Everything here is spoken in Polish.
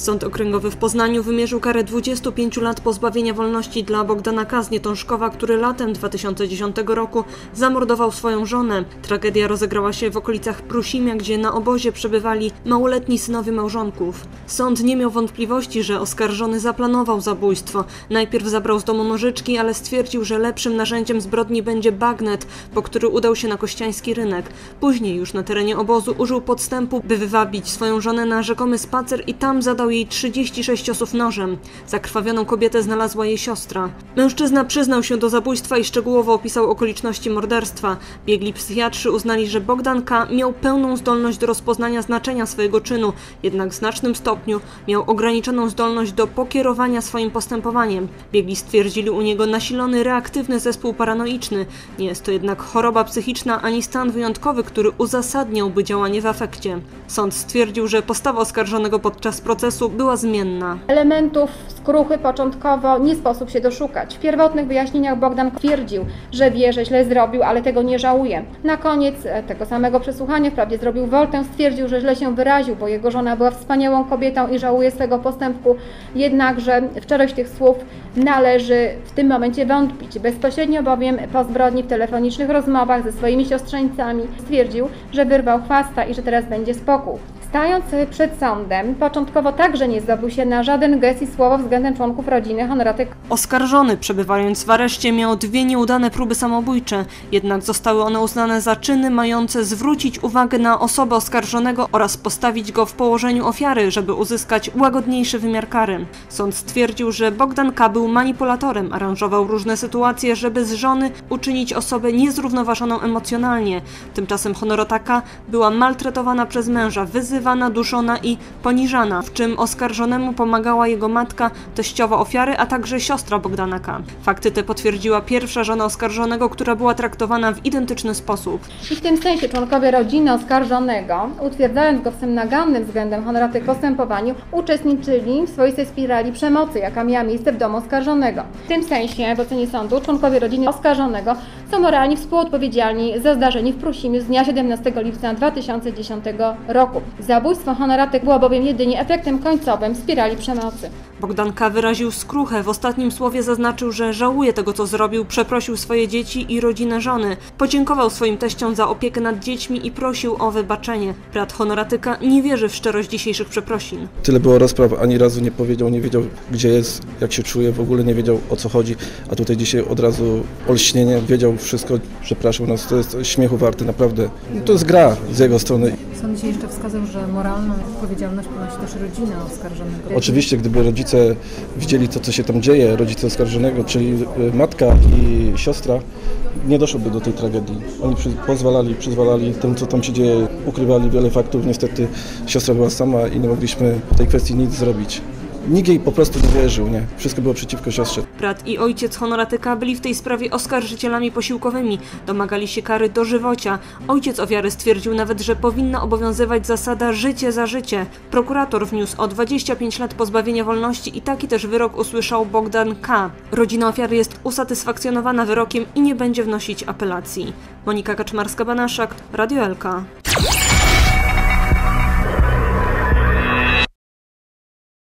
Sąd Okręgowy w Poznaniu wymierzył karę 25 lat pozbawienia wolności dla Bogdana K. który latem 2010 roku zamordował swoją żonę. Tragedia rozegrała się w okolicach Prusimia, gdzie na obozie przebywali małoletni synowie małżonków. Sąd nie miał wątpliwości, że oskarżony zaplanował zabójstwo. Najpierw zabrał z domu nożyczki, ale stwierdził, że lepszym narzędziem zbrodni będzie bagnet, po który udał się na kościański rynek. Później już na terenie obozu użył podstępu, by wywabić swoją żonę na rzekomy spacer i tam zadał jej 36 osób nożem. Zakrwawioną kobietę znalazła jej siostra. Mężczyzna przyznał się do zabójstwa i szczegółowo opisał okoliczności morderstwa. Biegli psychiatrzy uznali, że Bogdan K. miał pełną zdolność do rozpoznania znaczenia swojego czynu, jednak w znacznym stopniu miał ograniczoną zdolność do pokierowania swoim postępowaniem. Biegli stwierdzili u niego nasilony reaktywny zespół paranoiczny. Nie jest to jednak choroba psychiczna ani stan wyjątkowy, który uzasadniałby działanie w afekcie. Sąd stwierdził, że postawa oskarżonego podczas procesu była zmienna. Elementów skruchy początkowo nie sposób się doszukać. W pierwotnych wyjaśnieniach Bogdan twierdził, że wie, że źle zrobił, ale tego nie żałuje. Na koniec e, tego samego przesłuchania wprawdzie zrobił woltę, stwierdził, że źle się wyraził, bo jego żona była wspaniałą kobietą i żałuje swego postępku. Jednakże szczerość tych słów należy w tym momencie wątpić. Bezpośrednio bowiem po zbrodni w telefonicznych rozmowach ze swoimi siostrzeńcami stwierdził, że wyrwał chwasta i że teraz będzie 어? Stając przed sądem, początkowo także nie zdobył się na żaden gest i słowo względem członków rodziny Honoraty Oskarżony, przebywając w areszcie, miał dwie nieudane próby samobójcze, jednak zostały one uznane za czyny mające zwrócić uwagę na osobę oskarżonego oraz postawić go w położeniu ofiary, żeby uzyskać łagodniejszy wymiar kary. Sąd stwierdził, że Bogdan K. był manipulatorem, aranżował różne sytuacje, żeby z żony uczynić osobę niezrównoważoną emocjonalnie. Tymczasem Honorotaka była maltretowana przez męża, wyzywana, duszona i poniżana, w czym oskarżonemu pomagała jego matka, teściowa ofiary, a także siostra Bogdana K. Fakty te potwierdziła pierwsza żona oskarżonego, która była traktowana w identyczny sposób. I w tym sensie członkowie rodziny oskarżonego, utwierdzając go w tym nagannym względem honoraty postępowaniu, uczestniczyli w swoistej spirali przemocy, jaka miała miejsce w domu oskarżonego. W tym sensie, w ocenie sądu, członkowie rodziny oskarżonego są moralnie współodpowiedzialni za zdarzenie w Prusimiu z dnia 17 lipca 2010 roku. Zabójstwo honoratek było bowiem jedynie efektem końcowym spirali przemocy. Bogdan K. wyraził skruchę. W ostatnim słowie zaznaczył, że żałuje tego, co zrobił, przeprosił swoje dzieci i rodzinę żony. Podziękował swoim teściom za opiekę nad dziećmi i prosił o wybaczenie. Brat honoratyka nie wierzy w szczerość dzisiejszych przeprosin. Tyle było rozpraw, ani razu nie powiedział, nie wiedział gdzie jest, jak się czuje, w ogóle nie wiedział o co chodzi, a tutaj dzisiaj od razu olśnienie, wiedział wszystko, przepraszał nas, to jest śmiechu warte, naprawdę. No to jest gra z jego strony. Sąd jeszcze wskazał, że moralną odpowiedzialność ponosi też rodzina oskarżonego. Oczywiście, gdyby rodzice widzieli to, co się tam dzieje, rodzice oskarżonego, czyli y, matka i siostra, nie doszłoby do tej tragedii. Oni pozwalali, przyzwalali tym, co tam się dzieje, ukrywali wiele faktów. Niestety siostra była sama i nie mogliśmy w tej kwestii nic zrobić. Nikt jej po prostu nie wierzył, nie? Wszystko było przeciwko siostrze. Brat i ojciec honoratyka byli w tej sprawie oskarżycielami posiłkowymi. Domagali się kary dożywocia. Ojciec ofiary stwierdził nawet, że powinna obowiązywać zasada życie za życie. Prokurator wniósł o 25 lat pozbawienia wolności i taki też wyrok usłyszał Bogdan K. Rodzina ofiary jest usatysfakcjonowana wyrokiem i nie będzie wnosić apelacji. Monika Kaczmarska-Banaszak, Radio Elka.